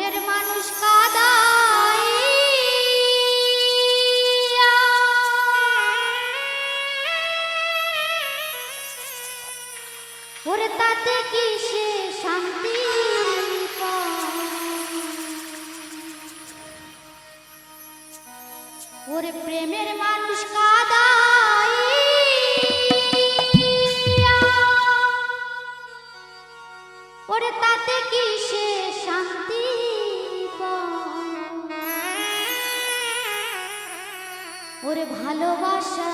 মনের মানুষ কাদাই ওরে তাতে কি সে শান্তি ওরে প্রেমের ওরে তাতে কি সে শান্তি? ওরে ভালোবাসা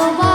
ভালোবাসা